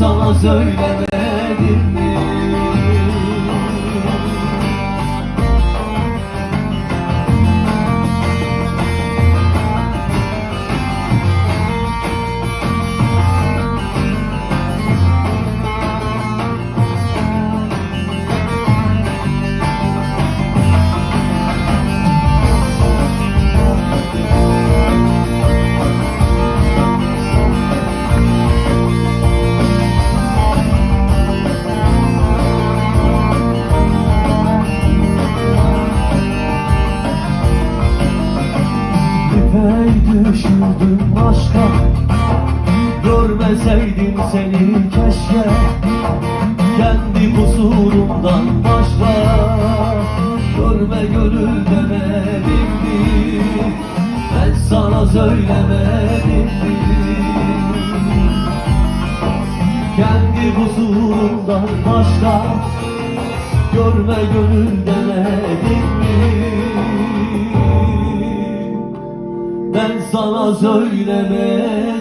sana söylemedim Epey düşürdüm aşka Görmeseydim seni keşke. Kendi kusurumdan başka. Görme gönül demedim. Mi Ben sana söylemedim. Mi Kendi kusurumdan başka. Görme gönül sana söylemedim